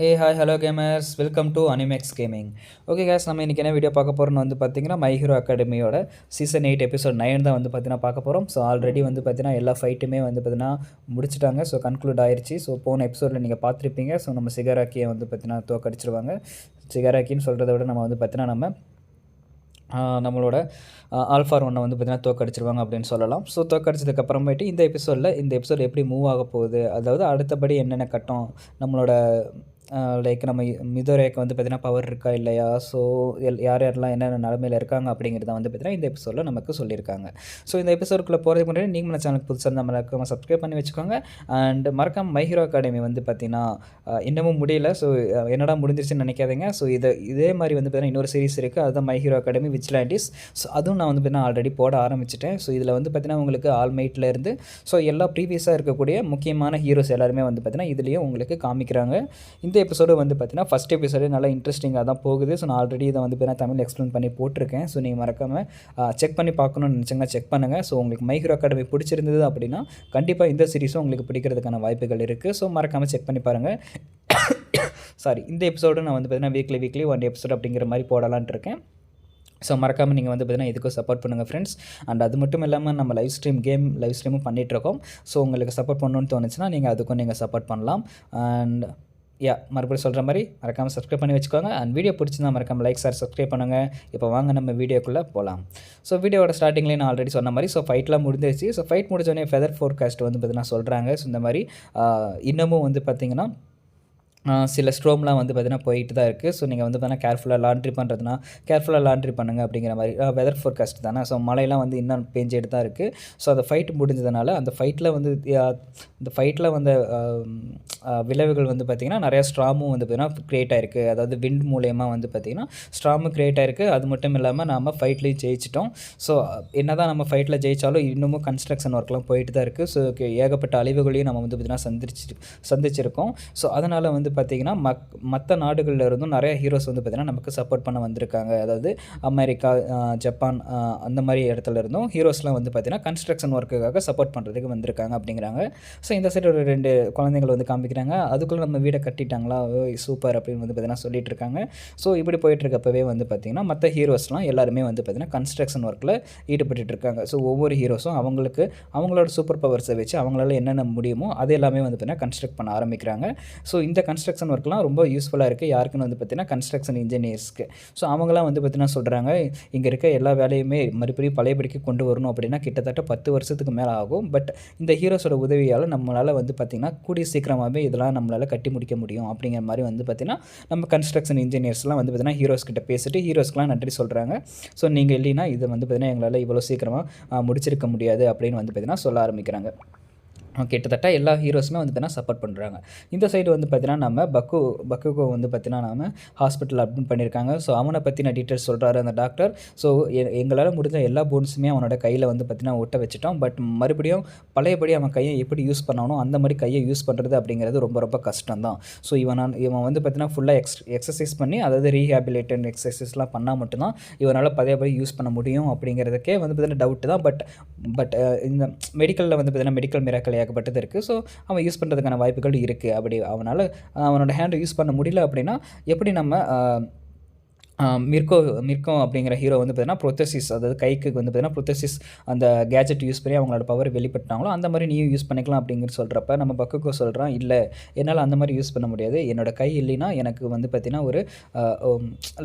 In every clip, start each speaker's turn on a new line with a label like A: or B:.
A: Hey hi hello gamers welcome to Animex gaming okay guys நம்ம இன்றைக்கி என்ன video பார்க்க போகிறோம்னு வந்து பார்த்திங்கன்னா மை ஹீரோ அகாடமியோட சீசன் எயிட் எபிசோட் நைன் தான் வந்து பார்த்தீங்கன்னா பார்க்க போகிறோம் ஸோ ஆல்ரெடி வந்து பார்த்திங்கன்னா எல்லா ஃபைட்டுமே வந்து பார்த்திங்கன்னா முடிச்சிட்டாங்க. ஸோ கன்க்ளூட் ஆயிடுச்சு ஸோ போன எபிசோடில் நீங்கள் பார்த்துருப்பீங்க. ஸோ நம்ம சிகராக்கியை வந்து பார்த்திங்கன்னா தோக்கடிச்சிருவாங்க. சிகராக்கின்னு சொல்கிறத விட நம்ம வந்து பார்த்திங்கன்னா நம்ம நம்மளோட ஆல்ஃபார் ஒன்னை வந்து பார்த்திங்கன்னா தோக்கடிச்சிருவாங்க அப்படின்னு சொல்லலாம். ஸோ தோக்கடிச்சதுக்கப்புறமேட்டு இந்த எபிசோடில் இந்த எபிசோட் எப்படி மூவ் ஆக போகுது? அதாவது அடுத்தபடி என்னென்ன கட்டம்? நம்மளோட லைக் நம்ம மிதோரேக்கு வந்து பார்த்திங்கன்னா பவர் இருக்கா இல்லையா? ஸோ எல் யார் யாரெல்லாம் என்னென்ன நிலமையில் இருக்காங்க அப்படிங்கிறத வந்து பார்த்திங்கன்னா இந்த எபிசோடில் நமக்கு சொல்லியிருக்காங்க. ஸோ இந்த எபிசோடுக்குள்ளே போகிறதுக்கு முன்னாடி நீங்கள் நம்ம சேனலுக்கு புதுசாக நம்ம மறக்காமல் சப்ஸ்கிரைப் பண்ணி வச்சுக்கோங்க. அண்ட் மறக்காமல் மை ஹீரோ அகாடமி வந்து பார்த்திங்கன்னா இன்னமும் முடியல. ஸோ என்னடா முடிஞ்சிருச்சுன்னு நினைக்காதீங்க. ஸோ இதை இதே மாதிரி வந்து பார்த்திங்கன்னா இன்னொரு சீரிஸ் இருக்குது அதுதான் my hero academy vigilantes so அதுவும் நான் வந்து பார்த்திங்கன்னா ஆல்ரெடி போட ஆரம்பிச்சிட்டேன். ஸோ இதில் வந்து பார்த்திங்கன்னா உங்களுக்கு ஆல்மைட்டில் இருந்து ஸோ எல்லா ப்ரீவியஸாக இருக்கக்கூடிய முக்கியமான ஹீரோஸ் எல்லாருமே வந்து பார்த்திங்கன்னா இதுலேயும் உங்களுக்கு காமிக்கிறாங்க. இந்த எபிசோடு வந்து பார்த்தீங்கன்னா ஃபஸ்ட் எபிசோடு நல்லா இன்ட்ரெஸ்டிங்காக தான் போகுது. ஸோ நான் ஆல்ரெடி இதை வந்து பார்த்தீங்கன்னா தமிழ் எக்ஸ்பிளைன் பண்ணி போட்டிருக்கேன். ஸோ நீங்கள் மறக்காமல் செக் பண்ணி பார்க்கணும்னு நினச்சிங்கன்னா செக் பண்ணுங்கள் ஸோ உங்களுக்கு மைக்ரோ அகாடமி பிடிச்சிருந்தது அப்படின்னா கண்டிப்பாக இந்த சீரிஸும் உங்களுக்கு பிடிக்கிறதுக்கான வாய்ப்புகள் இருக்குது ஸோ மறக்காமல் செக் பண்ணி பாருங்கள் சாரி இந்த எபிசோடு நான் வந்து பார்த்தீங்கன்னா வீக்லி வீக்லி ஒன் எபிசோட் அப்படிங்கிற மாதிரி போடலான் இருக்கேன். ஸோ மறக்காமல் நீங்கள் வந்து பார்த்தீங்கன்னா இதுக்கும் சப்போர்ட் பண்ணுங்கள் ஃப்ரெண்ட்ஸ் அண்ட் அது மட்டும் இல்லாமல் நம்ம லைவ் ஸ்ட்ரீம் கேம் லைவ் ஸ்ட்ரீமும் பண்ணிகிட்ருக்கோம் ஸோ உங்களுக்கு சப்போர்ட் பண்ணணும்னு தோணுச்சுன்னா நீங்கள் அதுக்கும் நீங்கள் சப்போர்ட் பண்ணலாம். அண்ட் யா மறுபடியும் சொல்கிற மாதிரி மறக்காமல் சப்ஸ்கிரைப் பண்ணி வச்சுக்கோங்க. அண்ட் வீடியோ பிடிச்சிருந்தா மறக்காமல் லைக் சார் சப்ஸ்கிரைப் பண்ணுங்கள் இப்போ வாங்க நம்ம வீடியோக்குள்ளே போகலாம் ஸோ வீடியோட ஸ்டார்டிங்லேயே நான் ஆல்ரெடி சொன்ன மாதிரி ஸோ ஃபைட்லாம் முடிஞ்சிருச்சு. ஸோ ஃபைட் முடிஞ்சோடனே ஃபெதர் ஃபோர்காஸ்ட் வந்து பார்த்தீங்கன்னா சொல்கிறாங்க ஸோ இந்த மாதிரி இன்னமும் வந்து பார்த்திங்கன்னா சில ஸ்ட்ரோம்லாம் வந்து பார்த்திங்கன்னா போயிட்டு தான் இருக்குது ஸோ நீங்கள் வந்து பார்த்தீங்கன்னா கேர்ஃபுல்லாக லாண்ட்ரி பண்ணுறதுனா கேர்ஃபுல்லாக லாண்ட்ரி பண்ணுங்கள் அப்படிங்கிற மாதிரி வெதர் ஃபோர்காஸ்ட் தானே. ஸோ மழையெல்லாம் வந்து இன்னும் பேஞ்சிட்டு தான் இருக்குது ஸோ அந்த ஃபைட் முடிஞ்சதுனால அந்த ஃபைட்டில் வந்து இந்த ஃபைட்டில் வந்த விளைவுகள் வந்து பார்த்திங்கன்னா நிறையா ஸ்ட்ராமும் வந்து பார்த்திங்கன்னா க்ரியேட் ஆகிருக்கு அதாவது விண்ட் மூலயமா வந்து பார்த்திங்கன்னா ஸ்ட்ராமும் க்ரியேட் ஆகிருக்கு அது மட்டும் இல்லாமல் நாம் ஃபைட்லேயும் ஜெயிச்சிட்டோம். ஸோ என்ன தான் நம்ம ஃபைட்டில் ஜெயித்தாலும் இன்னமும் கன்ஸ்ட்ரக்ஷன் ஒர்க்லாம் போயிட்டு தான் இருக்குது ஸோ ஏகப்பட்ட அழிவுகளையும் நம்ம வந்து பார்த்திங்கன்னா சந்திச்சு சந்திச்சிருக்கோம். ஸோ அதனால் வந்து பார்த்திங்கன்னா மக் மற்ற நாடுகளில் இருந்தும் நிறைய ஹீரோஸ் வந்து பார்த்திங்கன்னா நமக்கு சப்போர்ட் பண்ண வந்திருக்காங்க. அதாவது அமெரிக்கா ஜப்பான் அந்த மாதிரி இடத்துல இருந்தும் ஹீரோஸ்லாம் வந்து பார்த்திங்கன்னா கன்ஸ்ட்ரக்ஷன் ஒர்க்குக்காக சப்போர்ட் பண்ணுறதுக்கு வந்திருக்காங்க அப்படிங்கிறாங்க. ஸோ இந்த சைடு ஒரு ரெண்டு குழந்தைகள் வந்து காமிக்கிறாங்க. அதுக்குள்ளே நம்ம வீடை கட்டிட்டாங்களா? சூப்பர் அப்படின்னு வந்து பார்த்திங்கன்னா சொல்லிட்டு இருக்காங்க. ஸோ இப்படி போயிட்டு இருக்கப்பவே வந்து பார்த்திங்கன்னா மற்ற ஹீரோஸ்லாம் எல்லாருமே வந்து பார்த்திங்கன்னா கன்ஸ்ட்ரக்ஷன் ஒர்க்கில் ஈடுபட்டு இருக்காங்க. ஸோ ஒவ்வொரு ஹீரோஸும் அவங்களுக்கு அவங்களோட சூப்பர் பவர்ஸை வச்சு அவங்களால என்னென்ன முடியுமோ அது எல்லாமே வந்து பார்த்திங்கன்னா கன்ஸ்ட்ரக்ட் பண்ண ஆரம்பிக்கிறாங்க. ஸோ இந்த கன்ஸ்ட்ரக்ஷன் ஒர்க்லாம் ரொம்ப யூஸ்ஃபுல்லாக இருக்குது யாருக்குன்னு வந்து பார்த்திங்கன்னா கன்ஸ்ட்ரக்ஷன் இன்ஜினியர்ஸ்க்கு ஸோ அவங்களாம் வந்து பார்த்திங்கன்னா சொல்கிறாங்க இங்கே இருக்க எல்லா வேலையுமே மறுபடியும் பழையபடிக்கு கொண்டு வரணும் அப்படின்னா கிட்டத்தட்ட பத்து வருஷத்துக்கு மேலே ஆகும். பட் இந்த ஹீரோஸோட உதவியால் நம்மளால் வந்து பார்த்திங்கன்னா கூடிய சீக்கிரமாகவே இதெல்லாம் நம்மளால் கட்டி முடிக்க முடியும். அப்படிங்கிற மாதிரி வந்து பார்த்திங்கன்னா நம்ம கன்ஸ்ட்ரக்ஷன் இன்ஜினியர்ஸ்லாம் வந்து பார்த்திங்கன்னா ஹீரோஸ் கிட்ட பேசிட்டு ஹீரோஸ்க்குலாம் நன்றி சொல்கிறாங்க ஸோ நீங்கள் இல்லைன்னா இதை வந்து பார்த்திங்கன்னா எங்களால் இவ்வளோ சீக்கிரமாக முடிச்சிருக்க முடியாது அப்படின்னு வந்து பார்த்திங்கன்னா சொல்ல ஆரம்பிக்கிறாங்க. கிட்டத்தட்ட எல்லா ஹீரோஸுமே வந்து பார்த்தீங்கன்னா சப்போர்ட் பண்ணுறாங்க இந்த சைடு வந்து பார்த்தீங்கன்னா நம்ம பக்கு பக்குகோ வந்து பார்த்தீங்கன்னா நம்ம ஹாஸ்பிட்டல் அட்மிட் பண்ணியிருக்காங்க ஸோ அவனை பற்றின டீட்டெயில்ஸ் சொல்கிறாரு அந்த டாக்டர் ஸோ எங்களால் முடிஞ்ச எல்லா போன்ஸுமே அவனோட கையில் வந்து பார்த்தீங்கன்னா ஒட்ட வச்சுட்டோம். பட் மறுபடியும் பழையபடி அவன் கையை எப்படி யூஸ் பண்ணணும் அந்த மாதிரி கையை யூஸ் பண்ணுறது அப்படிங்கிறது ரொம்ப ரொம்ப கஷ்டம் தான் ஸோ இவன் இவன் வந்து பார்த்தீங்கன்னா ஃபுல்லாக எக்ஸ் எக்ஸசைஸ் பண்ணி அதாவது ரீஹேபிலேட்டன் எக்ஸசைஸ்லாம் பண்ணால் மட்டும்தான் இவனால் பழையபடி யூஸ் பண்ண முடியும் அப்படிங்கிறதுக்கே வந்து பார்த்தீங்கன்னா டவுட்டு தான். பட் பட் இந்த மெடிக்கலில் வந்து பார்த்தீங்கன்னா மெடிக்கல் மிராக்கள் ஏகப்பட்டது இருக்குது ஸோ அவன் யூஸ் பண்ணுறதுக்கான வாய்ப்புகள் இருக்குது அப்படி அவனால் அவனோட ஹேண்டை யூஸ் பண்ண முடியல அப்படின்னா எப்படி நம்ம மிர்கோ மிர்கோ அப்படிங்கிற ஹீரோ வந்து பார்த்தீங்கன்னா ப்ரொத்தசிஸ் அதாவது கைக்கு வந்து பார்த்தீங்கன்னா ப்ரொத்தசிஸ் அந்த கேஜெட் யூஸ் பண்ணி அவங்களோட பவர் வெளிப்பட்டாங்களோ அந்த மாதிரி நீயும் யூஸ் பண்ணிக்கலாம் அப்படிங்கிற சொல்கிறப்ப நம்ம பக்குக்கோ சொல்கிறான் இல்லை என்னால் அந்த மாதிரி யூஸ் பண்ண முடியாது. என்னோட கை இல்லைன்னா எனக்கு வந்து பார்த்தீங்கன்னா ஒரு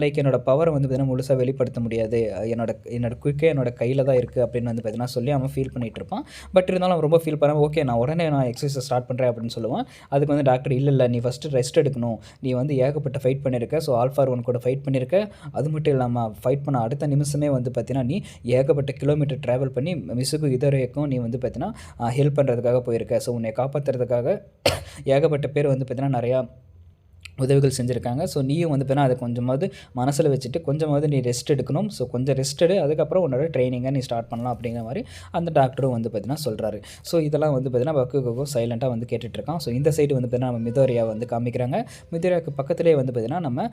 A: லைக் என்னோட பவரை வந்து பார்த்தீங்கன்னா முழுசாக வெளிப்படுத்த முடியாது. என்னோட என்னோட குயிக்கே என்னோட கையில் தான் இருக்குது அப்படின்னு வந்து பார்த்தீங்கன்னா சொல்லி அவன் ஃபீல் பண்ணிகிட்டு இருப்பான். பட் இருந்தாலும் அவன் ரொம்ப ஃபீல் பண்ண ஓகே நான் உடனே நான் எக்ஸசைஸ் ஸ்டார்ட் பண்ணுறேன் அப்படின்னு சொல்லுவான். அதுக்கு வந்து டாக்டர் இல்லை இல்லை நீ ஃபஸ்ட்டு ரெஸ்ட் எடுக்கணும். நீ வந்து ஏகப்பட்ட ஃபைட் பண்ணியிருக்க ஸோ ஆல்ஃபார் ஒன் கூட ஃபைட் பண்ணியிருக்க அது மட்டும் இல்லாமல் ஃபைட் பண்ண அடுத்த நிமிஷமே வந்து பார்த்தீங்கன்னா நீ ஏகப்பட்ட கிலோமீட்டர் ட்ராவல் பண்ணி மிசுக்கு இதரைக்கும் நீ வந்து பார்த்தீங்கன்னா ஹெல்ப் பண்ணுறதுக்காக போயிருக்க. ஸோ உன்னை காப்பாற்றுறதுக்காக ஏகப்பட்ட பேர் வந்து பார்த்தீங்கன்னா நிறையா உதவிகள் செஞ்சுருக்காங்க. ஸோ நீயும் வந்து பார்த்தீங்கன்னா அதை கொஞ்சமாவது மனசில் வச்சுட்டு கொஞ்சமாவது நீ ரெஸ்ட் எடுக்கணும். ஸோ கொஞ்சம் ரெஸ்ட் எடு. அதுக்கப்புறம் உன்னோட ட்ரைனிங்கை நீ ஸ்டார்ட் பண்ணலாம் அப்படிங்கிற மாதிரி அந்த டாக்டரும் வந்து பார்த்தீங்கன்னா சொல்கிறாரு ஸோ இதெல்லாம் வந்து பார்த்தீங்கன்னா பக்கு சைலண்ட்டாக வந்து கேட்டுட்ருக்கான். ஸோ இந்த சைடு வந்து பார்த்தீங்கன்னா நம்ம மிதோரியா வந்து காமிக்கிறாங்க. மிதோரியாவுக்கு பக்கத்துலேயே வந்து பார்த்தீங்கன்னா நம்ம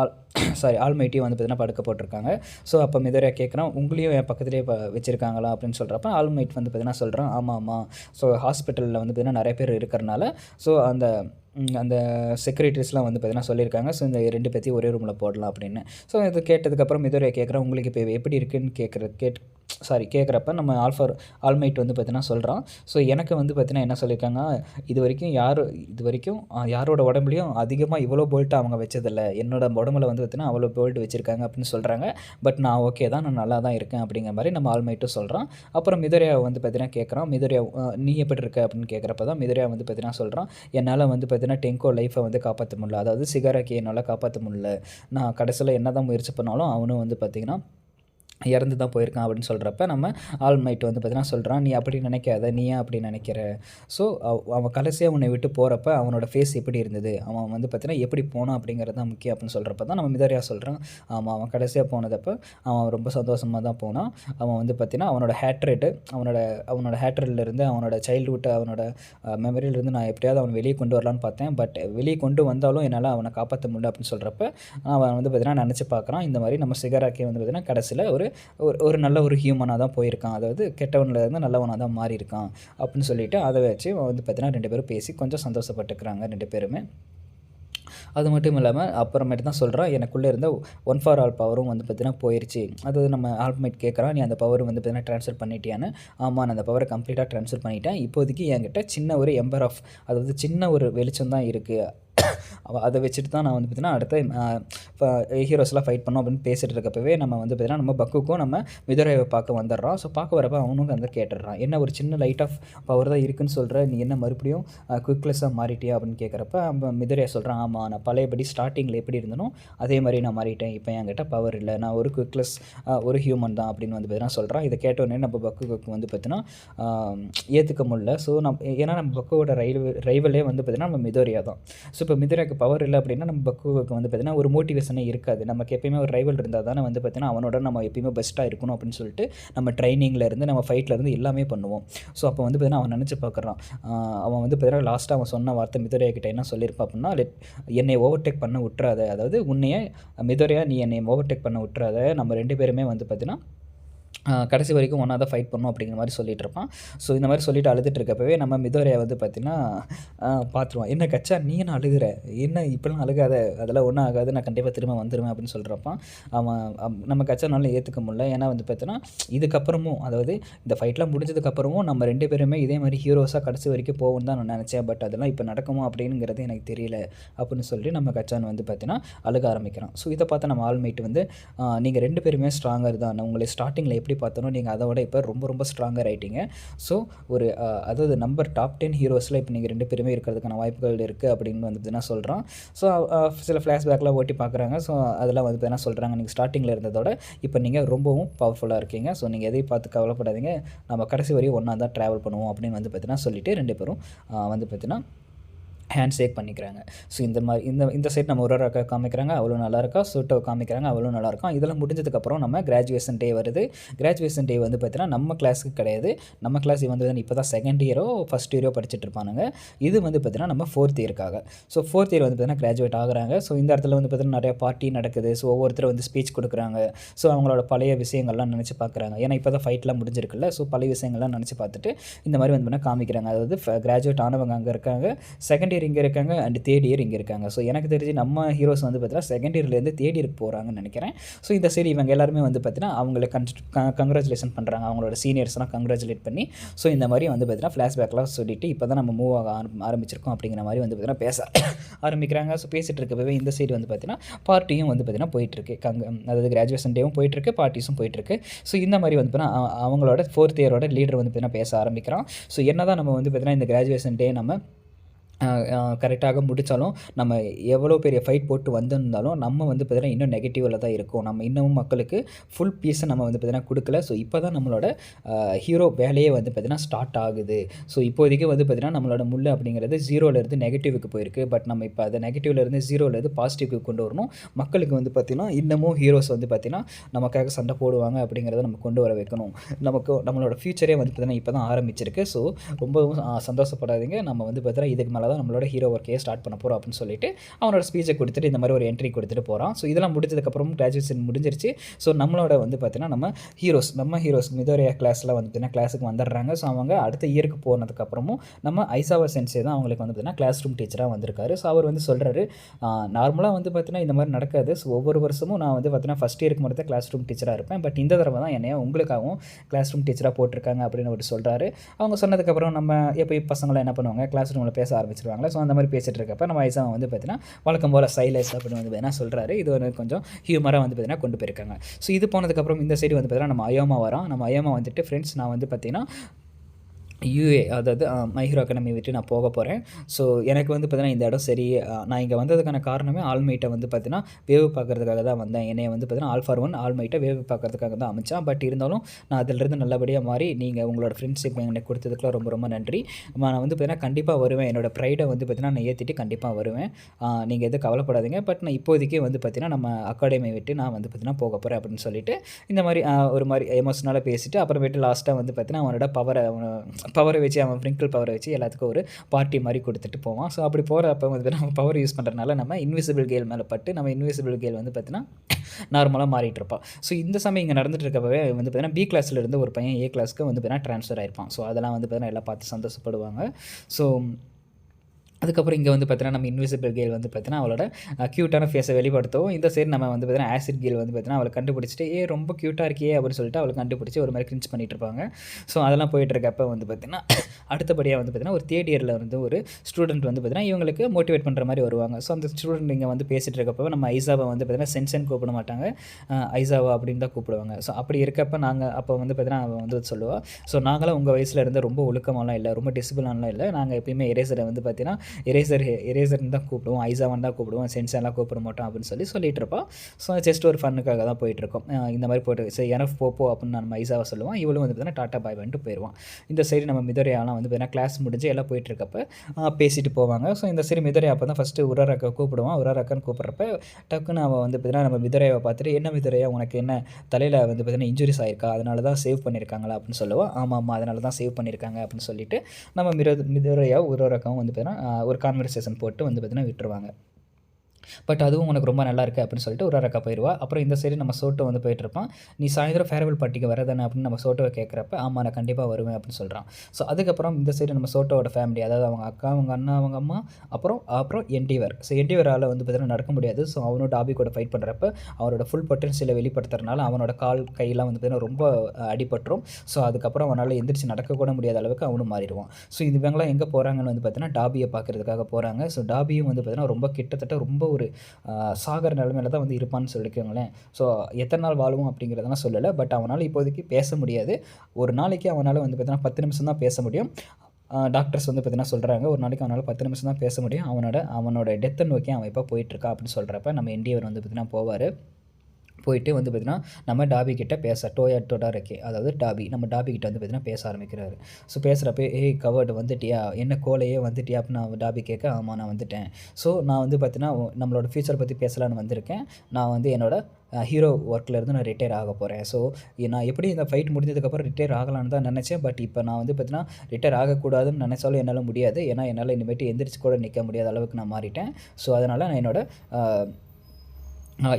A: ஆல் சாரி ஆல்மைட்டி வந்து பார்த்தீங்கன்னா படுக்க போட்டிருக்காங்க. ஸோ அப்போ மிதோரியா கேட்குறான் உங்களையும் என் பக்கத்துலேயே வச்சுருக்காங்களா? அப்படின்னு சொல்கிறப்ப ஆல்மைட் வந்து பார்த்தீங்கன்னா சொல்கிறான் ஆமாம் ஆமாம் ஸோ ஹாஸ்பிட்டலில் வந்து பார்த்தீங்கன்னா நிறைய பேர் இருக்கிறனால ஸோ அந்த அந்த செக்யூரிட்டிஸ்லாம் வந்து பார்த்தீங்கன்னா சொல்லியிருக்காங்க. ஸோ இந்த ரெண்டு பேர்த்தையும் ஒரே ரூமில் போடலாம் அப்படின்னு. ஸோ இது கேட்டதுக்கப்புறம் மிதோரியா கேட்குறேன். உங்களுக்கு இப்போ எப்படி இருக்குன்னு கேட்குற கேட் சாரி கேட்குறப்ப நம்ம ஆல்ஃபர் ஆல்மைட் வந்து பார்த்தீங்கன்னா சொல்கிறான் ஸோ எனக்கு வந்து பார்த்தீங்கன்னா என்ன சொல்லியிருக்காங்க இது வரைக்கும் யார் இது வரைக்கும் யாரோட உடம்புலையும் அதிகமாக இவ்வளோ போல்ட்டு அவங்க வச்சதில்ல. என்னோட உடம்புல வந்து பார்த்தீங்கன்னா அவ்வளோ போல்ட் வச்சுருக்காங்க அப்படின்னு சொல்கிறாங்க பட் நான் ஓகே தான் நான் நல்லா தான் இருக்கேன் அப்படிங்கிற மாதிரி நம்ம ஆல்மைட்டும் சொல்கிறான் அப்புறம் மிதோரியா வந்து பார்த்தீங்கன்னா கேட்குறான் மிதோரியா நீ எப்படி இருக்க அப்படின்னு கேட்குறப்ப தான் மிதோரியா வந்து பார்த்தீங்கன்னா சொல்கிறான் என்னால் வந்து பார்த்தீங்கன்னா டெங்கோ லைஃப்பை வந்து காப்பாற்ற முடியல. அதாவது சிகாராக்கி என்னால் காப்பாற்ற முடியல. நான் கடைசியில் என்ன தான் முயற்சி பண்ணாலும் அவனும் வந்து பார்த்திங்கன்னா இறந்து தான் போயிருக்கான் அப்படின்னு சொல்கிறப்ப நம்ம ஆல்மைட் வந்து பார்த்தீங்கன்னா சொல்கிறான் நீ அப்படி நினைக்காத நீ ஏன் அப்படி நினைக்கிற? ஸோ அவன் கடைசியாக உன்னை விட்டு போகிறப்ப அவனோட ஃபேஸ் எப்படி இருந்தது? அவன் வந்து பார்த்தீங்கன்னா எப்படி போனான் அப்படிங்கிறது தான் முக்கியம் அப்படின்னு சொல்கிறப்ப தான் நம்ம மிதரியாக சொல்கிறான் ஆமாம் அவன் கடைசியாக போனதப்போ அவன் ரொம்ப சந்தோஷமாக தான் போனான். அவன் வந்து பார்த்தீங்கன்னா அவனோட ஹேட்ரேட்டு அவனோட அவனோட ஹேட்ரட்லேருந்து அவனோட சைல்டுஹுட்டை அவனோட மெமரியிலேருந்து நான் எப்படியாவது அவன் வெளியே கொண்டு வரலான்னு பார்த்தேன். பட் வெளியே கொண்டு வந்தாலும் என்னால் அவனை காப்பாற்ற முடியல அப்படின்னு சொல்கிறப்ப அவன் வந்து பார்த்தீங்கன்னா நினச்சி பார்க்குறான். இந்த மாதிரி நம்ம சிகராக்கே வந்து பார்த்தீங்கன்னா கடைசியில் ஒரு ஒரு ஒரு நல்ல ஒரு ஹியூமனாக தான் போயிருக்கான். அதாவது கெட்டவனில் இருந்து நல்லவனாக தான் மாறி இருக்கான் அப்படின்னு சொல்லிட்டு அதை வச்சு வந்து பார்த்தீங்கன்னா ரெண்டு பேரும் பேசி கொஞ்சம் சந்தோஷப்பட்டுக்கிறாங்க ரெண்டு பேருமே. அது மட்டும் இல்லாமல் அப்புறமேட்டு தான் சொல்கிறான் எனக்குள்ளே இருந்த ஒன் ஃபார் ஆல் பவரும் வந்து பார்த்தீங்கன்னா போயிடுச்சு அதாவது நம்ம ஆல்மேட் கேட்குறான் நீ அந்த பவர் வந்து பார்த்தீங்கன்னா ட்ரான்ஸ்ஃபர் பண்ணிட்டியான்னு? ஆமாம் நான் அந்த பவரை கம்ப்ளீட்டாக ட்ரான்ஸ்ஃபர் பண்ணிட்டேன். இப்போதைக்கு என்கிட்ட சின்ன ஒரு எம்பர் ஆஃப் அதாவது சின்ன ஒரு வெளிச்சம் தான் இருக்குது அதை வச்சுட்டு தான் நான் வந்து பார்த்தீங்கன்னா அடுத்த ஹீரோஸ்லாம் ஃபைட் பண்ணோம் அப்படின்னு பேசிகிட்டு இருக்கப்பவே நம்ம வந்து பார்த்தீங்கன்னா நம்ம பக்குக்கும் நம்ம மிதுரையை பார்க்க வந்துடுறோம். ஸோ பார்க்க வரப்போ அவனும் வந்து கேட்டுடுறான். என்ன ஒரு சின்ன லைட் ஆஃப் பவர் தான் இருக்குன்னு சொல்கிற நீ என்ன மறுபடியும் குவிக்லெஸ்ஸாக மாறிட்டியா அப்படின்னு கேட்குறப்ப நம்ம மிதுரையை சொல்கிறான் ஆமாம் நான் பழையபடி ஸ்டார்டிங்கில் எப்படி இருந்தனோ அதே மாதிரி நான் மாறிட்டேன். இப்போ என்கிட்ட பவர் இல்லை. நான் ஒரு குவிக்லெஸ் ஒரு ஹியூமன் தான் அப்படின்னு வந்து பார்த்தீங்கன்னா சொல்கிறான் இதை கேட்டோடனே நம்ம பக்குக்கு வந்து பார்த்தீங்கன்னா ஏற்றுக்க முடியல. ஸோ நம்ம ஏன்னா நம்ம பக்குவோட ரைவல் ரைவலே வந்து பார்த்தீங்கன்னா நம்ம மிதோரியா தான். ஸோ இப்போ மிதுராக்கு பவர் இல்லை அப்படின்னா நம்ம பக்குவுக்கு வந்து பார்த்தீங்கன்னா ஒரு மோட்டிவேஷனே இருக்காது. நமக்கு எப்பயுமே ஒரு ரைவல் இருந்தால் தானே வந்து பார்த்திங்கன்னா அவனோட நம்ம எப்பயுமே பெஸ்ட்டாக இருக்கணும் அப்படின்னு சொல்லிட்டு நம்ம ட்ரைனிங்லேருந்து நம்ம ஃபைட்டில் இருந்து எல்லாமே பண்ணுவோம். ஸோ அப்போ வந்து பார்த்தீங்கன்னா அவன் நினச்சி பார்க்குறான் அவன் வந்து பார்த்தீங்கன்னா லாஸ்ட்டாக அவன் சொன்ன வார்த்தை மிதுரையா கிட்ட என்ன சொல்லியிருப்பான் அப்படின்னா லெட் என்னை ஓவர்டேக் பண்ண விட்டுறாத. அதாவது உன்னையே மிதுரையா நீ என்னை ஓவர்டேக் பண்ண விட்டுறாத. நம்ம ரெண்டு பேருமே வந்து பார்த்தீங்கன்னா கடைசி வரைக்கும் ஒன்றா தான் ஃபைட் பண்ணும் அப்படிங்கிற மாதிரி சொல்லிட்டு இருப்பான் ஸோ இந்த மாதிரி சொல்லிட்டு அழுதுட்டு இருக்கப்பவே நம்ம மிதோரையை வந்து பார்த்தீங்கன்னா பார்த்துருவான். என்ன கச்சா நீ என்ன அழுகிற? என்ன இப்படிலாம் அழுகாத? அதெல்லாம் ஒன்றும் ஆகாது. நான் கண்டிப்பாக திரும்ப வந்துடுவேன் அப்படின்னு சொல்கிறப்பான் அவன் நம்ம கச்சானால ஏற்றுக்க முடியல. ஏன்னா வந்து பார்த்தீங்கன்னா இதுக்கப்புறமும் அதாவது இந்த ஃபைட்லாம் முடிஞ்சதுக்கப்புறமும் நம்ம ரெண்டு பேருமே இதே மாதிரி ஹீரோஸாக கடைசி வரைக்கும் போகும்னு தான் நான் நினச்சேன். பட் அதெல்லாம் இப்போ நடக்குமா அப்படிங்கிறது எனக்கு தெரியல அப்படின்னு சொல்லி நம்ம கச்சான் வந்து பார்த்தீங்கன்னா அழுக ஆரம்பிக்கிறான். ஸோ இதை பார்த்து நம்ம ஆல்மைட் வந்து நீங்கள் ரெண்டு பேருமே ஸ்ட்ராங்கர் தான். உங்களை ஸ்டார்டிங்கில் எப்படி பார்த்தனோ நீங்கள் அதை விட இப்போ ரொம்ப ரொம்ப ஸ்ட்ராங்காக ஆகிட்டீங்க ஸோ ஒரு அதாவது நம்பர் டாப் டென் ஹீரோஸில் இப்போ நீங்கள் ரெண்டு பேருமே இருக்கிறதுக்கான வாய்ப்புகள் இருக்குது அப்படின்னு வந்து நான் சொல்கிறான் ஸோ சில ஃப்ளாஷ்பேக்லாம் ஓட்டி பார்க்குறாங்க ஸோ அதெல்லாம் வந்து பார்த்தீங்கன்னா சொல்கிறாங்க நீங்கள் ஸ்டார்டிங்கில் இருந்ததோட இப்போ நீங்கள் ரொம்பவும் பவர்ஃபுல்லாக இருக்கீங்க. ஸோ நீங்கள் எதையும் பார்த்து கவலைப்படாதீங்க. நம்ம கடைசி வரையும் ஒன்றா தான் ட்ராவல் பண்ணுவோம் அப்படின்னு வந்து பார்த்தீங்கன்னா சொல்லிட்டு ரெண்டு பேரும் வந்து பார்த்தீங்கன்னா ஹேண்ட் ஷேக் பண்ணிக்கிறாங்க. ஸோ இந்த மாதிரி இந்த இந்த சைட் நம்ம ஒரு ஒரு காமிக்கிறாங்க அவ்வளோ நல்லா இருக்கா? சூட்டோ காமிக்கிறாங்க அவ்வளோ நல்லா இருக்கும் இதெல்லாம் முடிஞ்சதுக்கப்புறம் நம்ம கிராஜுவேஷன் டே வருது. கிராஜுவேஷன் டே வந்து பார்த்தீங்கன்னா நம்ம கிளாஸுக்கு கிடையாது. நம்ம கிளாஸ் வந்து இப்போ தான் செகண்ட் இயரோ ஃபஸ்ட் இயரோ படிச்சுட்டு இருப்பானுங்க. இது வந்து பார்த்தீங்கன்னா நம்ம ஃபோர்த் இயருக்காக ஸோ ஃபோர்த் இயர் வந்து பார்த்தீங்கன்னா கிராஜுவேட் ஆகுறாங்க. ஸோ இந்த இடத்துல வந்து பார்த்தீங்கன்னா நிறைய பார்ட்டி நடக்குது. ஸோ ஒவ்வொருத்தர் வந்து ஸ்பீச் கொடுக்குறாங்க. ஸோ அவங்களோட பழைய விஷயங்கள்லாம் நினச்சி பார்க்குறாங்க ஏன்னா இப்போ தான் ஃபைட்லாம் முடிஞ்சிருக்குல்ல. ஸோ பழைய விஷயங்கள்லாம் நினச்சி பார்த்துட்டு இந்த மாதிரி வந்து பார்த்தீங்கன்னா காமிக்கிறாங்க. அதாவது கிராஜுவேட் ஆனவங்க அங்கே இருக்காங்க. செகண்ட் இயர் இயர் இங்கே இருக்காங்க அண்ட் தேர்ட் இயர் இங்கே இருக்காங்க. ஸோ எனக்கு தெரிஞ்சு நம்ம ஹீரோஸ் வந்து பார்த்தீங்கன்னா செகண்ட் இயர்லேருந்து தேர்ட் இயருக்கு போகிறாங்கன்னு நினைக்கிறேன். ஸோ இந்த சரி இவங்க எல்லாருமே வந்து பார்த்தீங்கன்னா அவங்கள கங்க்ராச்சுலேஷன் பண்ணுறாங்க அவங்களோட சீனியர்ஸ்லாம் கங்க்ராச்சுலேட் பண்ணி ஸோ இந்த மாதிரி வந்து பார்த்தீங்கன்னா ஃப்ளாஷ்பேக்லாம் சொல்லிட்டு இப்போ தான் நம்ம மூவ் ஆக ஆரம்பிச்சிருக்கோம் அப்படிங்கிற மாதிரி வந்து பார்த்தீங்கன்னா பேச ஆரம்பிக்கிறாங்க. ஸோ பேசிகிட்டு இருக்கவே இந்த சைடு வந்து பார்த்தீங்கன்னா பார்ட்டியும் வந்து பார்த்தீங்கன்னா போயிட்டுருக்கு. கங்க அதாவது கிராஜுவேஷன் டேவும் போயிட்டுருக்கு பார்ட்டிஸும் போயிட்டுருக்கு. ஸோ இந்த மாதிரி வந்து பார்த்தீங்கன்னா அவங்களோட ஃபோர்த் இயரோட லீடர் வந்து பார்த்தீங்கன்னா பேச ஆரம்பிக்கிறான். ஸோ என்ன தான் நம்ம வந்து பார்த்தீங்கன்னா இந்த கிராஜுவேஷன் டே நம்ம கரெக்டாக முடித்தாலும் நம்ம எவ்வளோ பெரிய ஃபைட் போட்டு வந்திருந்தாலும் நம்ம வந்து பார்த்திங்கன்னா இன்னும் நெகட்டிவில் தான் இருக்கும். நம்ம இன்னமும் மக்களுக்கு ஃபுல் பீஸை நம்ம வந்து பார்த்திங்கன்னா கொடுக்கல. ஸோ இப்போ தான் நம்மளோட ஹீரோ வேலையே வந்து பார்த்திங்கன்னா ஸ்டார்ட் ஆகுது. ஸோ இப்போதைக்கு வந்து பார்த்திங்கன்னா நம்மளோட முள் அப்படிங்கிறது ஜீரோலேருந்து நெகட்டிவுக்கு போயிருக்கு. பட் நம்ம இப்போ அதை நெகட்டிவ்லேருந்து ஜீரோலேருந்து பாசிட்டிவ்க்கு கொண்டு வரணும். மக்களுக்கு வந்து பார்த்திங்கன்னா இன்னமும் ஹீரோஸ் வந்து பார்த்திங்கன்னா நமக்காக சண்டை போடுவாங்க அப்படிங்கிறத நம்ம கொண்டு வர வைக்கணும். நமக்கு நம்மளோட ஃப்யூச்சரே வந்து பார்த்திங்கன்னா இப்போ தான் ஆரம்பிச்சிருக்கு. ஸோ ரொம்பவும் சந்தோஷப்படாதீங்க. நம்ம வந்து பார்த்திங்கன்னா இதுக்கு மேலே தான் நம்மளோட ஹீரோ ஒர்க்கையே ஸ்டார்ட் பண்ண போகிறோம் அப்படின்னு சொல்லிட்டு அவனோட ஸ்பீச்சை கொடுத்துட்டு இந்த மாதிரி ஒரு என்ட்ரி கொடுத்துட்டு போகிறான் ஸோ இதெல்லாம் முடிச்சதுக்கப்புறம் கிராஜுவேஷன் முடிஞ்சிருச்சு. ஸோ நம்மளோட வந்து பார்த்தீங்கன்னா நம்ம ஹீரோஸ் நம்ம ஹீரோஸ் மிதோரியா கிளாஸில் வந்து பார்த்தீங்கன்னா கிளாஸுக்கு வந்துடுறாங்க. ஸோ அவங்க அடுத்த இயருக்கு போனதுக்கப்புறமும் நம்ம ஐசாவா சென்சே தான் அவங்களுக்கு வந்து பார்த்தீங்கன்னா கிளாஸ் ரூம் டீச்சராக வந்திருக்காரு. ஸோ அவர் வந்து சொல்கிறாரு நார்மலாக வந்து பார்த்தீங்கன்னா இந்த மாதிரி நடக்காது. ஸோ ஒவ்வொரு வருஷமும் நான் வந்து பார்த்தீங்கன்னா ஃபஸ்ட் இயருக்கு மட்டும் தான் கிளாஸ் ரூம் டீச்சராக இருப்பேன். பட் இந்த தடவை தான் என்னையே உங்களுக்காகவும் கிளாஸ் ரூம் டீச்சராக போட்டிருக்காங்க அப்படின்னு அவர் சொல்கிறாரு அவங்க சொன்னதுக்கப்புறம் நம்ம எப்போ பசங்களாம் என்ன பண்ணுவாங்க? கிளாஸ் ரூமில் பேச பேசுவாங்களே ஸோ அந்த மாதிரி பேசிகிட்டு இருக்கப்ப நம்ம ஐசா வந்து பார்த்தீங்கன்னா வழக்கம் போல் சைலஸ் அப்படின்னு வந்து பார்த்தீங்கன்னா சொல்கிறாரு இது வந்து கொஞ்சம் ஹியூமராக வந்து பார்த்தீங்கன்னா கொண்டு போயிருக்காங்க. ஸோ இது போனதுக்கப்புறம் இந்த சைடு வந்து பார்த்தீங்கன்னா நம்ம அயோமா வரோம். நம்ம அயோமா வந்துட்டு ஃப்ரெண்ட்ஸ் நான் வந்து பார்த்தீங்கன்னா யூஏ அதாவது மைஹீரோ அகாடமி விட்டு நான் போக போகிறேன் ஸோ எனக்கு வந்து பார்த்தீங்கன்னா இந்த இடம் சரி நான் இங்கே வந்ததுக்கான காரணமே ஆல்மைட்டை வந்து பார்த்தீங்கன்னா வேவு பார்க்குறதுக்காக தான் வந்தேன். என்னை வந்து பார்த்தீங்கன்னா ஆல்ஃபார் ஒன் ஆல்மைட்டை வேவு பார்க்குறதுக்காக தான் அமைச்சேன். பட் இருந்தாலும் நான் அதிலிருந்து நல்லபடியாக மாறி நீங்கள் உங்களோட ஃப்ரெண்ட்ஷிப் எனக்கு கொடுத்ததுக்குலாம் ரொம்ப ரொம்ப நன்றி. நான் வந்து பார்த்தீங்கன்னா கண்டிப்பாக வருவேன். என்னோடய ப்ரைடை வந்து பார்த்தீங்கன்னா நான் ஏற்றிட்டு கண்டிப்பாக வருவேன். நீங்கள் எதுவும் கவலைப்படாதீங்க. பட் நான் இப்போதைக்கே வந்து பார்த்தீங்கன்னா நம்ம அகாடமி விட்டு நான் வந்து பார்த்தீங்கன்னா போக போகிறேன் அப்படின்னு சொல்லிட்டு இந்த மாதிரி ஒரு மாதிரி எமோஷனலாக பேசிவிட்டு அப்புறமேட்டு லாஸ்ட்டாக வந்து பார்த்தீங்கன்னா அவனோட பவரை பவரை வச்சு அவன் ஃப்ரிங்கிள் பவரை வச்சு எல்லாத்துக்கும் ஒரு பார்ட்டி மாதிரி கொடுத்துட்டு போவான். ஸோ அப்படி போகிறப்ப வந்து நம்ம பவர் யூஸ் பண்ணுறதுனால நம்ம இன்விசிபிள் கேல் மேலே பட்டு நம்ம இன்விசிபிள் கேல் வந்து பார்த்தீங்கன்னா நார்மலாக மாறிட்டு இருப்பான். ஸோ இந்த சமயம் இங்கே நடந்துட்டு இருக்கப்பவே வந்து பார்த்தீங்கன்னா பி கிளாஸில் இருந்து ஒரு பையன் ஏ கிளாஸ்க்கு வந்து பார்த்தீங்கன்னா ட்ரான்ஸ்ஃபர் ஆயிருப்பான். ஸோ அதெல்லாம் வந்து பார்த்தீங்கன்னா எல்லாம் பார்த்து சந்தோஷப்படுவாங்க. ஸோ அதுக்கப்புறம் இங்கே வந்து பார்த்தீங்கன்னா நம்ம இன்விசிபிள் கேல் வந்து பார்த்தீங்கன்னா அவளோட க்யூட்டான ஃபேஸை வெளிப்படுத்தவும் இந்த சைடு நம்ம வந்து பார்த்தீங்கன்னா ஆசிட் கேல் வந்து பார்த்தீங்கன்னா அவளை கண்டுபிடிச்சிட்டு ஏ ரொம்ப க்யூட்டாக இருக்கே அப்படின்னு சொல்லிட்டு அவளை கண்டுபிடிச்சி ஒரு மாதிரி கிரிஞ்ச் பண்ணிட்டு இருப்பாங்க ஸோ அதெல்லாம் போயிட்டுருக்கப்ப வந்து பார்த்தீங்கன்னா அடுத்தபடியாக வந்து பார்த்தீங்கன்னா ஒரு தேர்ட் இயரில் வந்து ஒரு ஸ்டூடெண்ட் வந்து பார்த்தீங்கன்னா இவங்களுக்கு மோட்டிவேட் பண்ணுற மாதிரி வருவாங்க ஸோ அந்த ஸ்டூடெண்ட் இங்கே வந்து பேசிகிட்டு இருக்கப்போ நம்ம ஐசாவை வந்து பார்த்தீங்கன்னா சென்சன் கூப்பிட மாட்டாங்க ஐசாவா அப்படின்னு தான் கூப்பிடுவாங்க ஸோ அப்படி இருக்கப்போ நாங்கள் அப்போ வந்து பார்த்தீங்கன்னா அவன் வந்து சொல்லுவாள் ஸோ நாங்களாம் உங்கள் வயசில் இருந்து ரொம்ப ஒழுக்கமாலாம் இல்லை ரொம்ப டிசிப்ளானலாம் இல்லை நாங்கள் எப்பயுமே எரேசரை வந்து பார்த்தீங்கன்னா எரேசர் எரேசர்னு தான் கூப்பிடுவோம் ஐசாவன் தான் கூப்பிடுவோம் சென்ஸெல்லாம் கூப்பிட மாட்டோம் அப்படின்னு சொல்லி சொல்லிட்டு இருப்போம். ஸோ ஜஸ்ட் ஒரு ஃபன்னுக்காக தான் போயிட்டுருக்கோம் இந்த மாதிரி போய்ட்டு சரி எனஃப் போப்போ அப்படின்னு நம்ம ஐசாவை சொல்லுவோம். இவளும் வந்து பார்த்தீங்கன்னா டாட்டா பாய் வந்துட்டு போயிடுவான் இந்த சைடு நம்ம மிதரையாலாம் வந்து பார்த்தீங்கன்னா கிளாஸ் முடிஞ்சு எல்லாம் போயிட்டுருக்கப்ப பேசிட்டு போவாங்க. ஸோ இந்த சைடு மிதரை அப்போ தான் ஃபஸ்ட்டு உரரக்கா கூப்பிடுவான். உரரக்கான்னு கூப்பிட்றப்ப டக்குன்னு அவன் வந்து பார்த்தீங்கன்னா நம்ம மிதரையை பார்த்துட்டு என்ன மிதரையா உனக்கு என்ன தலையில் வந்து பார்த்தீங்கன்னா இன்ஜுரிஸ் ஆயிருக்கா? அதனால தான் சேவ் பண்ணியிருக்காங்களா அப்படின்னு சொல்லுவோம் ஆமாம் ஆமாம் அதனால தான் சேவ் பண்ணியிருக்காங்க அப்படின்னு சொல்லிட்டு நம்ம மிர மிதரையா உரரக்காவும் வந்து பார்த்தீங்கன்னா ஒரு கான்வர்சேஷன் போட்டு வந்து பார்த்தீங்கன்னா விட்டுருவாங்க. பட் அதுவும் உனக்கு ரொம்ப நல்லா இருக்குது அப்படின்னு சொல்லிட்டு ஒரு அரக்கா போயிடுவா அப்புறம் இந்த சைடு நம்ம சோட்டோ வந்து போயிட்டுருப்பான். நீ சாயந்தரம் ஃபேர்வெல் பார்ட்டிக்கு வரதானே அப்படின்னு நம்ம சோட்டோவை கேட்குறப்ப ஆமாம் நான் கண்டிப்பாக வருவேன் அப்படின்னு சொல்கிறான் ஸோ அதுக்கப்புறம் இந்த சைடு நம்ம சோட்டோவோட ஃபேமிலி அதாவது அவங்க அக்கா அவங்க அண்ணா அவங்க அம்மா அப்புறம் அப்புறம் என்டிவர் ஸோ என்டிவரால் வந்து பார்த்தீங்கன்னா நடக்க முடியாது. ஸோ அவனோட டாபி கூட ஃபைட் பண்ணுறப்ப அவனோட ஃபுல் பொட்டன்ஷியலை வெளிப்படுத்துறதுனால அவனோட கால் கையெல்லாம் வந்து பார்த்தீங்கன்னா ரொம்ப அடிபட்டுரும். ஸோ அதுக்கப்புறம் அவனால் எந்திரிச்சு நடக்கக்கூட முடியாத அளவுக்கு அவனும் மாறிடுவான். ஸோ இவங்களாம் எங்கே போகிறாங்கன்னு வந்து பார்த்தீங்கன்னா டாபியை பார்க்குறதுக்காக போகிறாங்க ஸோ டாபியும் வந்து பார்த்தீங்கன்னா ரொம்ப கிட்டத்தட்ட ரொம்ப ஒரு சாகர நிலமையில தான் வந்து இருப்பான்னு சொல்லிக்கோங்களேன். ஸோ எத்தனை நாள் வாழுவோம் அப்படிங்கிறதெல்லாம் சொல்லலை. பட் அவனால் இப்போதைக்கு பேச முடியாது. ஒரு நாளைக்கு அவனால் வந்து பார்த்தீங்கன்னா பத்து நிமிஷம் தான் பேச முடியும். டாக்டர்ஸ் வந்து பார்த்தீங்கன்னா சொல்கிறாங்க ஒரு நாளைக்கு அவனால் பத்து நிமிஷம் தான் பேச முடியும். அவனோட அவனோட டெத்தை நோக்கி அவன் இப்போ போயிட்டுருக்கா அப்படின்னு சொல்கிறப்ப நம்ம என்டிஏவர் வந்து பார்த்திங்கன்னா போவார். போயிட்டு வந்து பார்த்திங்கன்னா நம்ம டாபி கிட்ட பேச டோயா டோடா இருக்கே அதாவது டாபி நம்ம டாபி கிட்ட வந்து பார்த்திங்கன்னா பேச ஆரம்பிக்கிறாரு. ஸோ பேசுகிறப்ப ஏய் கவர்டு வந்துட்டியா? என்ன கோலையே வந்துட்டியா? அப்படின்னு நான் டாபி கேட்க ஆமாம் நான் வந்துட்டேன். ஸோ நான் வந்து பார்த்தீங்கன்னா நம்மளோட ஃபியூச்சர் பற்றி பேசலான்னு வந்திருக்கேன். நான் வந்து என்னோட ஹீரோ ஒர்க்கில் இருந்து நான் ரிட்டையர் ஆக போகிறேன் ஸோ நான் எப்படி இந்த ஃபைட் முடிஞ்சதுக்கப்புறம் ரிட்டையர் ஆகலான்னு தான் நினச்சேன். பட் இப்போ நான் வந்து பார்த்தீங்கன்னா ரிட்டையர் ஆகக்கூடாதுன்னு நினச்சாலும் என்னால் முடியாது. ஏன்னா என்னால் இனிமேட்டு எந்திரிச்சு கூட நிற்க முடியாத அளவுக்கு நான் மாறிட்டேன். ஸோ அதனால் நான் என்னோடய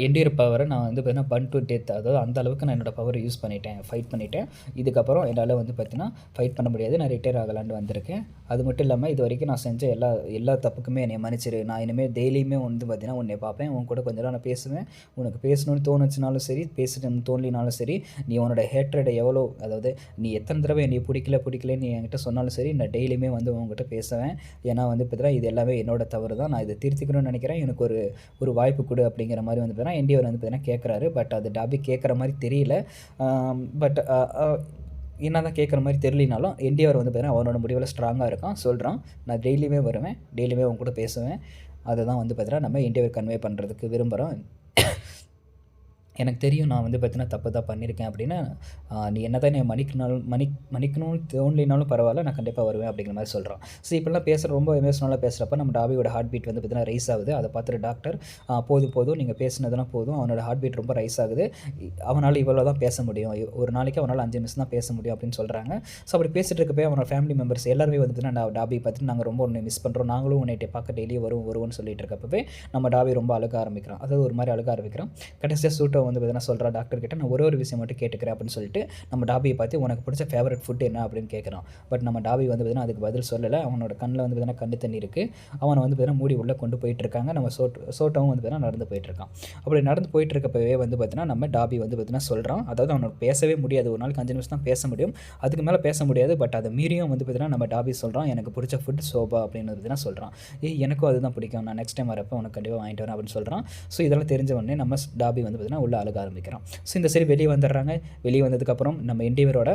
A: என்டியர் பவரை நான் வந்து பார்த்தீங்கன்னா பன் டு டெத் அதாவது அந்த அளவுக்கு நான் என்னோடய பவரை யூஸ் பண்ணிட்டேன் ஃபைட் பண்ணிட்டேன். இதுக்கப்புறம் என்னால் வந்து பார்த்தீங்கன்னா ஃபைட் பண்ண முடியாது நான் ரிட்டையர் ஆகலான்னு வந்திருக்கேன். அது மட்டும் இல்லாமல் இது வரைக்கும் நான் செஞ்ச எல்லா எல்லா தப்புக்குமே என்னை மன்னிச்சிரு. நான் இனிமேல் டெய்லியுமே வந்து பார்த்தீங்கன்னா உன்னை பார்ப்பேன். உன் கூட கொஞ்சம் நேரம் நான் பேசுவேன். உனக்கு பேசணும்னு தோணுச்சுனாலும் சரி பேசணும்னு தோணலினாலும் சரி நீ உன்னோட ஹேட்ரடை எவ்வளோ அதாவது நீ எத்தனை தடவை என்னை பிடிக்கல பிடிக்கல நீ என்கிட்ட சொன்னாலும் சரி நான் டெய்லியுமே வந்து உங்ககிட்ட பேசுவேன். ஏன்னா வந்து பார்த்தீங்கன்னா இது எல்லாமே என்னோட தவறு தான் நான் இதை திருத்திக்கணும்னு நினைக்கிறேன். எனக்கு ஒரு ஒரு வாய்ப்பு கொடு அப்படிங்கிற மாதிரி வந்து பார்த்தீங்கன்னா என்டிஆர் வந்து பார்த்தீங்கன்னா கேட்குறாரு. பட் அது டாபி கேட்குற மாதிரி தெரியல. பட் என்ன தான் கேட்குற மாதிரி தெரியலினாலும் என்டிஆர் வந்து பார்த்தீங்கன்னா அவனோட முடிவில் ஸ்ட்ராங்காக இருக்கான். சொல்கிறான் நான் டெய்லியுமே வருவேன். டெய்லியுமே அவங்க கூட பேசுவேன். அதை தான் வந்து பார்த்தீங்கன்னா நம்ம என்டிஆர் கன்வே பண்ணுறதுக்கு விரும்புகிறோம் எனக்கு தெரியும் நான் வந்து பார்த்தீங்கன்னா தப்பு தான் பண்ணியிருக்கேன் அப்படின்னா நீ என்ன தான் என்னை மன்னிக்கனாலும் மன்னி மன்னிக்கணும்னு தோணலினாலும் பரவாயில்ல நான் கண்டிப்பாக வருவேன் அப்படிங்கிற மாதிரி சொல்கிறான் ஸோ இப்படிலாம் பேசுகிற ரொம்ப எமோஷனலாக பேசுகிறப்ப நம்ம டாபியோட ஹார்ட் பீட் வந்து பார்த்தீங்கன்னா ரைஸ் ஆகுது. அதை பார்த்துட்டு டாக்டர் போதும் போதும் நீங்கள் பேசுனதெல்லாம் போதும் அவனோட ஹார்ட் பீட் ரொம்ப ரைஸ் ஆகுது. அவனால் இவ்வளோ தான் பேச முடியும். ஒரு நாளைக்கு அவனால் அஞ்சு நிமிஷம் தான் பேச முடியும் அப்படின்னு சொல்கிறாங்க ஸோ அப்படி பேசிட்டு இருக்கப்போ அவனோட ஃபேமிலி மெம்பர்ஸ் எல்லாருமே வந்து நான் டாபி பார்த்துட்டு நாங்கள் ரொம்ப ஒன்று மிஸ் பண்ணுறோம் நாங்களும் உன்னை பார்க்க டெய்லி வரும் வருவோம்னு சொல்லிட்டு இருக்கப்பவே நம்ம டாபி ரொம்ப அழுக ஆரம்பிக்கிறோம் அதாவது ஒரு மாதிரி அழுக ஆரம்பிக்கிறோம் கடைசியாக சூட்டை வந்து பார்த்தீங்கன்னா சொல்கிறா டாக்டர் கிட்ட நான் ஒரே ஒரு விஷயம் மட்டும் கேட்டுக்கிறேன் அப்படின்னு சொல்லிட்டு நம்ம டாபியை பார்த்து உனக்கு பிடிச்ச ஃபேவரட் ஃபுட் என்ன? அப்படின்னு கேட்குறான் பட் நம்ம டாபி வந்து பார்த்தீங்கன்னா அதுக்கு பதில் சொல்லலை. அவனோட கண்ணில் வந்து பார்த்தீங்கன்னா கண்ணு தண்ணி இருக்குது அவனை வந்து பார்த்தீங்கன்னா மூடி உள்ளே கொண்டு போயிட்டு இருக்காங்க. நம்ம சோட் சோட்டோவும் வந்து பார்த்தீங்கன்னா நடந்து போயிட்டு இருக்கான். அப்படி நடந்து போயிட்டு இருக்கப்பவே வந்து பார்த்தீங்கன்னா நம்ம டாபி வந்து பார்த்தீங்கன்னா சொல்கிறான் அதாவது அவனுக்கு பேசவே முடியாது. ஒரு நாளைக்கு அஞ்சு நிமிஷம் தான் பேச முடியும். அதுக்கு மேலே பேச முடியாது. பட் அதை மீறியும் வந்து பார்த்தீங்கன்னா நம்ம டாபி சொல்கிறான் எனக்கு பிடிச்ச ஃபுட் சோபா அப்படின்னு வந்து பார்த்தீங்கன்னா சொல்கிறான் ஏ எனக்கும் அதுதான் பிடிக்கும். நான் நெக்ஸ்ட் டைம் வரப்போ உனக்கு கண்டிப்பாக வாங்கிட்டு வரேன் அப்படின்னு சொல்கிறான் ஸோ இதெல்லாம் தெரிஞ்ச உடனே நம்ம டாபி வந்து பார்த்தீங்கன்னா உள்ள அழுக ஆரம்பிக்கிறோம். ஸோ இந்த சரி வெளியே வந்துடுறாங்க. வெளியே வந்ததுக்கப்புறம் நம்ம என்டிவரோட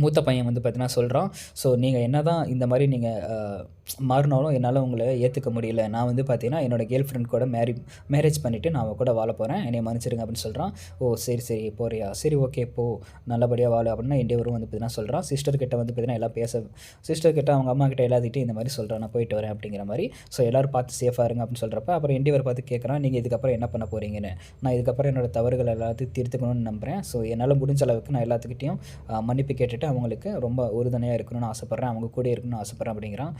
A: மூத்த பையன் வந்து பார்த்தீங்கன்னா சொல்கிறான் ஸோ நீங்கள் என்ன தான் இந்த மாதிரி நீங்கள் மாறினாலும் என்னால் உங்களை ஏற்றுக்க முடியல. நான் வந்து பார்த்தீங்கன்னா என்னோடய கேர்ள் ஃப்ரெண்ட் கூட மேரி மேரேஜ் பண்ணிவிட்டு நான் அவ கூட வாழ போகிறேன் என்னை மன்னிச்சிடுங்க அப்படின்னு சொல்கிறான் ஓ சரி சரி போறியா? சரி ஓகே போ. நல்லபடியாக வாழ அப்படின்னா என்டிவரும் வந்து பார்த்தீங்கன்னா சொல்கிறான் சிஸ்டர் கிட்ட வந்து பார்த்தீங்கன்னா எல்லாம் பேச சிஸ்டர் கிட்ட அவங்க அம்மா கிட்ட எல்லாத்திட்டு இந்த மாதிரி சொல்கிறான் நான் போயிட்டு வரேன் அப்படிங்கிற மாதிரி. ஸோ எல்லோரும் பார்த்து சேஃபாக இருங்க அப்படின்னு சொல்கிறப்ப அப்புறம் இண்டியவர் பார்த்து கேட்குறான் நீங்கள் இதுக்கப்புறம் என்ன பண்ண போகிறீங்கன்னு நான் இதுக்கப்புறம் என்னோடய தவறுகள் எல்லாத்தையும் தீர்த்துக்கணும்னு நம்புகிறேன் ஸோ என்னால் முடிஞ்ச அளவுக்கு நான் எல்லாத்துக்கிட்டையும் மன்னிப்பு கேட்டுட்டு அவங்களுக்கு ரொம்ப உறுதுணையாக இருக்கணும்னு ஆசைப்பட்றேன். அவங்க கூட இருக்கணும்னு ஆசைப்பட்றேன் அப்படிங்கிறான்.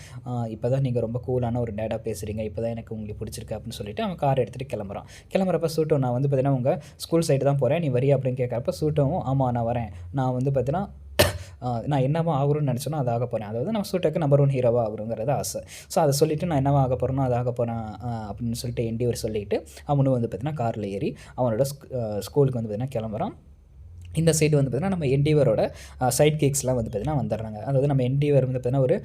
A: இப்போ தான் நீங்கள் ரொம்ப கூலான ஒரு டேடாக பேசுகிறீங்க இப்போ தான் எனக்கு உங்களுக்கு பிடிச்சிருக்கு அப்படின்னு சொல்லிட்டு அவன் கார் எடுத்துகிட்டு கிளம்புறான். கிளம்புறப்ப சூட்டோ நான் வந்து பார்த்தீங்கன்னா உங்கள் ஸ்கூல் சைடு தான் போகிறேன் நீ வரியா அப்படின்னு கேட்குறப்ப சூட்டோவும் ஆமாம் நான் வரேன். நான் வந்து பார்த்தீங்கன்னா நான் என்னவா ஆகுறோன்னு நினச்சோனோ அது ஆக போகிறேன் அதாவது நம்ம சூட்டக்கு நம்பர் ஒன் ஹீரோவாக ஆகுறோங்கிறது ஆசை. ஸோ அதை சொல்லிவிட்டு நான் என்னவா ஆக போகிறேனோ அது ஆக போகிறேன் அப்படின்னு சொல்லிட்டு என்டிவர் சொல்லிவிட்டு அவனும் வந்து பார்த்தீங்கன்னா காரில் ஏறி அவனோட ஸ்கூலுக்கு வந்து பார்த்தீங்கன்னா கிளம்புறான். இந்த சைடு வந்து பார்த்திங்கன்னா நம்ம என்டிவரோட சைட் கேக்ஸ்லாம் வந்து பார்த்திங்கன்னா வந்துடுறாங்க. அதாவது நம்ம என்டிவர் வந்து பார்த்திங்கன்னா ஒரு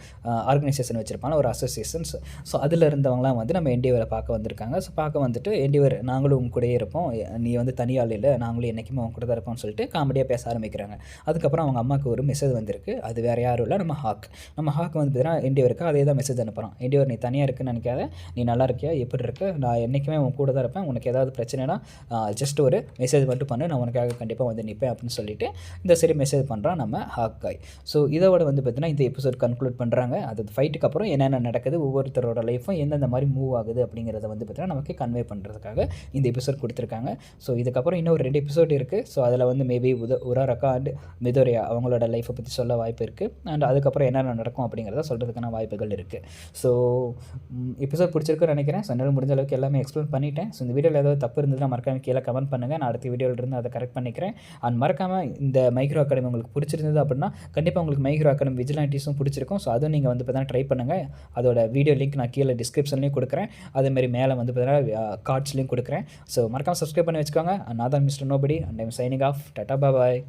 A: ஆர்கனைசேஷன் வச்சுருப்பாங்க ஒரு அசோசியேஷன்ஸ் ஸோ அதில் இருந்தவங்களாம் வந்து நம்ம என்டிவரை பார்க்க வந்திருக்காங்க. ஸோ பார்க்க வந்துட்டு என்டிவர் நாங்களும் உங்க கூடயே இருப்போம். நீ வந்து தனியாள் இல்லை நாங்களும் என்றைக்குமே உங்க கூட தான் இருப்போம்னு சொல்லிட்டு காமெடியாக பேச ஆரம்பிக்கிறாங்க. அதுக்கப்புறம் அவங்க அம்மாவுக்கு ஒரு மெசேஜ் வந்திருக்கு. அது வேறு யாரும் இல்லை நம்ம ஹாக். நம்ம ஹாக் வந்து பார்த்தீங்கன்னா என்டிவருக்கு அதே தான் மெசேஜ் அனுப்புகிறோம் என்டிவர் நீ தனியாக இருக்குன்னு நினைக்காத. நீ நல்லா இருக்கியா? எப்படி இருக்கு? நான் என்றைக்குமே உன் கூட தான் இருப்பேன். உனக்கு ஏதாவது பிரச்சனைனா ஜஸ்ட் ஒரு மெசேஜ் மட்டும் பண்ணு. நான் உனக்காக கண்டிப்பாக வந்து நிற்பேன் அப்படின்னு சொல்லிட்டு இந்த சரி மெசேஜ் பண்ணுறான் நம்ம ஹாக்காய் ஸோ இதோட வந்து பார்த்தீங்கன்னா இந்த எபிசோட் கன்க்ளூட் பண்ணுறாங்க அது ஃபைட்டுக்கு அப்புறம் என்னென்ன நடக்குது ஒவ்வொருத்தரோட லைஃப்பும் எந்தெந்த மாதிரி மூவ் ஆகுது அப்படிங்கிறத வந்து பார்த்தீங்கன்னா நமக்கு கன்வே பண்ணுறதுக்காக இந்த எபிசோட் கொடுத்துருக்காங்க. ஸோ இதுக்கப்புறம் இன்னும் ஒரு ரெண்டு எபிசோட் இருக்குது ஸோ அதில் வந்து மேபி உத உராரக்கா அண்ட் மிதோரியா அவங்களோட லைஃப்பை பற்றி சொல்ல வாய்ப்பு இருக்குது அண்ட் அதுக்கப்புறம் என்னென்ன நடக்கும் அப்படிங்கிறத சொல்கிறதுக்கான வாய்ப்புகள் இருக்குது ஸோ எபிசோட் பிடிச்சிருக்குன்னு நினைக்கிறேன். ஸோ என்னால் முடிஞ்ச அளவுக்கு எல்லாமே எக்ஸ்பிளைன் பண்ணிட்டேன். ஸோ இந்த வீடியோவில் ஏதாவது தப்பு இருந்ததுன்னா மறக்காம கீழே கமெண்ட் பண்ணுங்கள் நான் அடுத்த வீடியோவில் இருந்து அதை கரெக்ட் பண்ணிக்கிறேன். அண்ட் மறக்காமல் இந்த மைக்ரோ அகாடமி உங்களுக்கு பிடிச்சிருந்தது அப்படின்னா கண்டிப்பாக உங்களுக்கு மைக்ரோ அகாடமி விஜிலாண்டிஸும் பிடிச்சிருக்கும். ஸோ அதுவும் நீங்கள் வந்து பார்த்தீங்கன்னா ட்ரை பண்ணுங்கள் அதோட வீடியோ லிங்க் நான் கீழே டிஸ்கிரிப்ஷன்லேயும் கொடுக்குறேன். அதேமாரி மேலே வந்து பார்த்தீங்கன்னா கார்ட்ஸ்லேயும் கொடுக்குறேன். ஸோ மறக்காமல் சப்ஸ்கிரைப் பண்ணி வச்சுக்கோங்க. நான் தான் mister nobody and I'm signing off tata bye